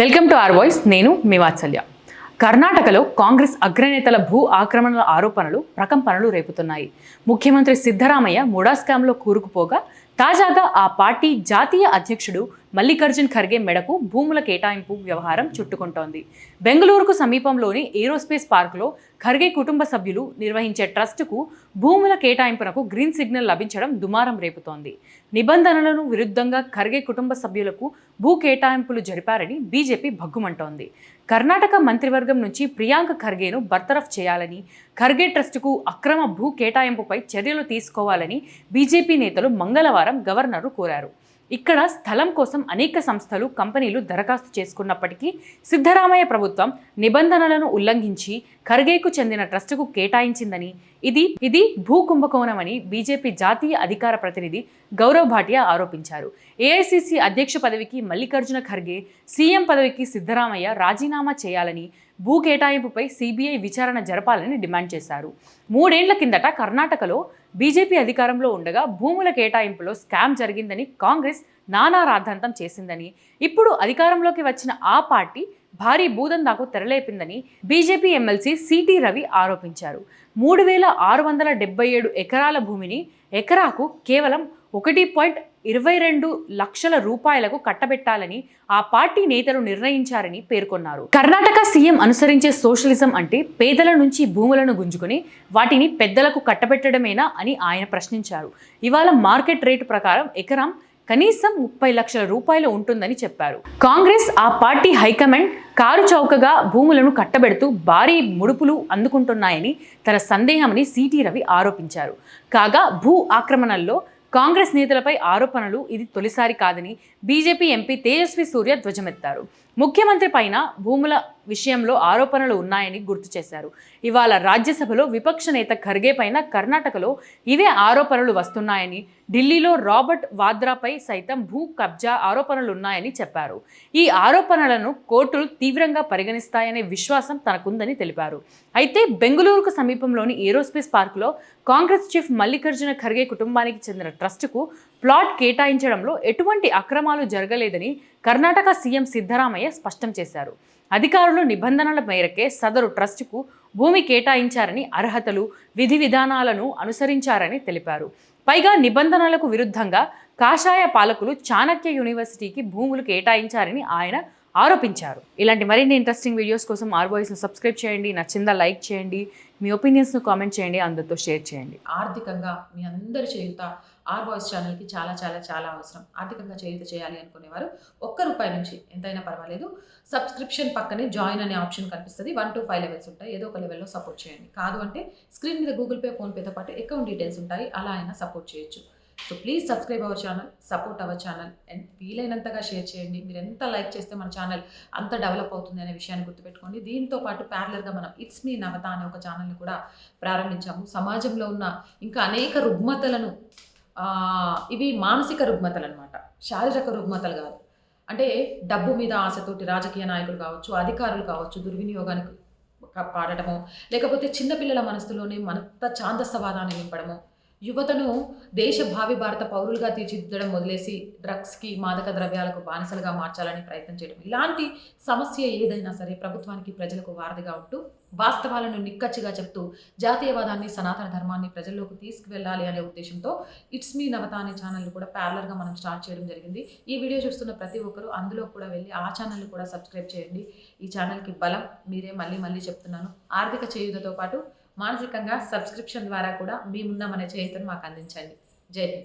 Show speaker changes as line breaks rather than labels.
Welcome to are voice నేను మీ వాత్సల్య. కర్ణాటకలో కాంగ్రెస్ అగ్రనేతల భూ ఆక్రమణల ఆరోపణలు ప్రకంపనలు రేపుతున్నాయి. ముఖ్యమంత్రి సిద్ధరామయ్య ముడా స్కామ్లో కూరుకుపోగా తాజాగా ఆ పార్టీ జాతీయ అధ్యక్షుడు మల్లికార్జున్ ఖర్గే మెడకు భూముల కేటాయింపు వ్యవహారం చుట్టుకుంటోంది. బెంగళూరుకు సమీపంలోని ఏరోస్పేస్ పార్కులో ఖర్గే కుటుంబ సభ్యులు నిర్వహించే ట్రస్టుకు భూముల కేటాయింపునకు గ్రీన్ సిగ్నల్ లభించడం దుమారం రేపుతోంది. నిబంధనలను విరుద్ధంగా ఖర్గే కుటుంబ సభ్యులకు భూ కేటాయింపులు జరిపారని బీజేపీ భగ్గుమంటోంది. కర్ణాటక మంత్రివర్గం నుంచి ప్రియాంక ఖర్గేను బర్తరఫ్ చేయాలని ఖర్గే ట్రస్టుకు అక్రమ భూ కేటాయింపుపై చర్యలు తీసుకోవాలని బీజేపీ నేతలు మంగళవారం గవర్నర్ కోరారు. ఇక్కడ స్థలం కోసం అనేక సంస్థలు కంపెనీలు దరఖాస్తు చేసుకున్నప్పటికీ సిద్ధరామయ్య ప్రభుత్వం నిబంధనలను ఉల్లంఘించి ఖర్గేకు చెందిన ట్రస్టుకు కేటాయించిందని ఇది ఇది భూ కుంభకోణమని బీజేపీ జాతీయ అధికార ప్రతినిధి గౌరవ్ భాటియా ఆరోపించారు. ఏఐసిసి అధ్యక్ష పదవికి మల్లికార్జున ఖర్గే సీఎం పదవికి సిద్ధరామయ్య రాజీనామా చేయాలని భూ కేటాయింపుపై సిబిఐ విచారణ జరపాలని డిమాండ్ చేశారు. మూడేండ్ల కిందట కర్ణాటకలో బీజేపీ అధికారంలో ఉండగా భూముల కేటాయింపులో స్కామ్ జరిగిందని కాంగ్రెస్ నానా రాద్ధాంతం చేసిందని ఇప్పుడు అధికారంలోకి వచ్చిన ఆ పార్టీ భారీ భూదందాకు తెరలేపిందని BJP MLC C T Ravi ఆరోపించారు. మూడు వేల ఆరు వందల డెబ్బై ఏడు ఎకరాల భూమిని ఎకరాకు కేవలం ఒకటి పాయింట్ ఇరవై రెండు లక్షల రూపాయలకు కట్టబెట్టాలని ఆ పార్టీ నేతలు నిర్ణయించారని పేర్కొన్నారు. కర్ణాటక సీఎం అనుసరించే సోషలిజం అంటే పేదల నుంచి భూములను గుంజుకుని వాటిని పెద్దలకు కట్టబెట్టడమేనా అని ఆయన ప్రశ్నించారు. ఇవాళ మార్కెట్ రేటు ప్రకారం ఎకరం కనీసం ముప్పై లక్షల రూపాయలు ఉంటుందని చెప్పారు. కాంగ్రెస్ ఆ పార్టీ హైకమాండ్ కారు చౌకగా భూములను కట్టబెడుతూ భారీ ముడుపులు అందుకుంటున్నాయని తన సందేహమని సిటీ రవి ఆరోపించారు. కాగా భూ ఆక్రమణల్లో కాంగ్రెస్ నేతలపై ఆరోపణలు ఇది తొలిసారి కాదని బీజేపీ ఎంపీ తేజస్వి సూర్య ధ్వజమెత్తారు. ముఖ్యమంత్రి పైన భూముల విషయంలో ఆరోపణలు ఉన్నాయని గుర్తు చేశారు. ఇవాళ రాజ్యసభలో విపక్ష నేత ఖర్గే పైన కర్ణాటకలో ఇవే ఆరోపణలు వస్తున్నాయని ఢిల్లీలో రాబర్ట్ వాద్రాపై సైతం భూ కబ్జా ఆరోపణలు ఉన్నాయని చెప్పారు. ఈ ఆరోపణలను కోర్టులు తీవ్రంగా పరిగణిస్తాయనే విశ్వాసం తనకుందని తెలిపారు. అయితే బెంగళూరుకు సమీపంలోని ఏరోస్పేస్ పార్కులో కాంగ్రెస్ చీఫ్ మల్లికార్జున ఖర్గే కుటుంబానికి చెందిన ట్రస్టుకు ప్లాట్ కేటాయించడంలో ఎటువంటి అక్రమాలు జరగలేదని కర్ణాటక సీఎం సిద్ధరామయ్య స్పష్టం చేశారు. అధికారులు నిబంధనల మేరకే సదరు ట్రస్టుకు భూమి కేటాయించారని అర్హతలు విధి విధానాలను అనుసరించారని తెలిపారు. పైగా నిబంధనలకు విరుద్ధంగా కాషాయ పాలకులు చాణక్య యూనివర్సిటీకి భూములు కేటాయించారని ఆయన ఆరోపించారు. ఇలాంటి మరిన్ని ఇంట్రెస్టింగ్ వీడియోస్ కోసం ఆర్బాయిస్ను సబ్స్క్రైబ్ చేయండి నచ్చిందా లైక్ చేయండి మీ ఒపీనియన్స్ను కామెంట్ చేయండి అందరితో షేర్ చేయండి.
ఆర్థికంగా మీ అందరి చేయుత ఆర్ వాయిస్ ఛానల్కి చాలా చాలా చాలా అవసరం. ఆర్థికంగా చేయుత చేయాలి అనుకునేవారు ఒక్క రూపాయి నుంచి ఎంతైనా పర్వాలేదు. సబ్స్క్రిప్షన్ పక్కనే జాయిన్ అనే ఆప్షన్ కనిపిస్తుంది. వన్ టు ఫైవ్ లెవెల్స్ ఉంటాయి. ఏదో ఒక లెవెల్లో సపోర్ట్ చేయండి. కాదు అంటే స్క్రీన్ మీద గూగుల్ పే ఫోన్పేతో పాటు అకౌంట్ డీటెయిల్స్ ఉంటాయి. అలా అయినా సపోర్ట్ చేయొచ్చు. So please subscribe our channel support our channel and వీలైనంతగా share చేయండి. మీరు ఎంత లైక్ చేస్తే మన ఛానల్ అంత డెవలప్ అవుతుంది అనే విషయాన్ని గుర్తుపెట్టుకోండి. దీంతో పాటు ప్యారలర్గా మనం ఇట్స్ మీ నవత అనే ఒక ఛానల్ని కూడా ప్రారంభించాము. సమాజంలో ఉన్న ఇంకా అనేక రుగ్మతలను ఇవి మానసిక రుగ్మతలు అనమాట శారీరక రుగ్మతలు కాదు. అంటే డబ్బు మీద ఆశతోటి రాజకీయ నాయకులు కావచ్చు అధికారులు కావచ్చు దుర్వినియోగానికి పాడటము లేకపోతే చిన్నపిల్లల మనసులోనే మనంత ఛాందస్సవాదాన్ని నింపడము యువతను దేశ భావి భారత పౌరులుగా తీర్చిదిద్దడం వదిలేసి డ్రగ్స్కి మాదక ద్రవ్యాలకు బానిసలుగా మార్చాలని ప్రయత్నం చేయడం. ఇలాంటి సమస్య ఏదైనా సరే ప్రభుత్వానికి ప్రజలకు వారధిగా ఉంటూ వాస్తవాలను నిక్కచ్చిగా చెప్తూ జాతీయవాదాన్ని సనాతన ధర్మాన్ని ప్రజల్లోకి తీసుకువెళ్ళాలి అనే ఉద్దేశంతో ఇట్స్ మీ నవత అనే కూడా ప్యారలర్గా మనం స్టార్ట్ చేయడం జరిగింది. ఈ వీడియో చూస్తున్న ప్రతి ఒక్కరూ అందులో కూడా వెళ్ళి ఆ ఛానల్ కూడా సబ్స్క్రైబ్ చేయండి. ఈ ఛానల్కి బలం మీరే మళ్ళీ మళ్ళీ చెప్తున్నాను. ఆర్థిక చేయుతతో పాటు మానసికంగా సబ్స్క్రిప్షన్ ద్వారా కూడా మేమున్నామనే చేయుతను మాకు అందించండి. జై హింద్.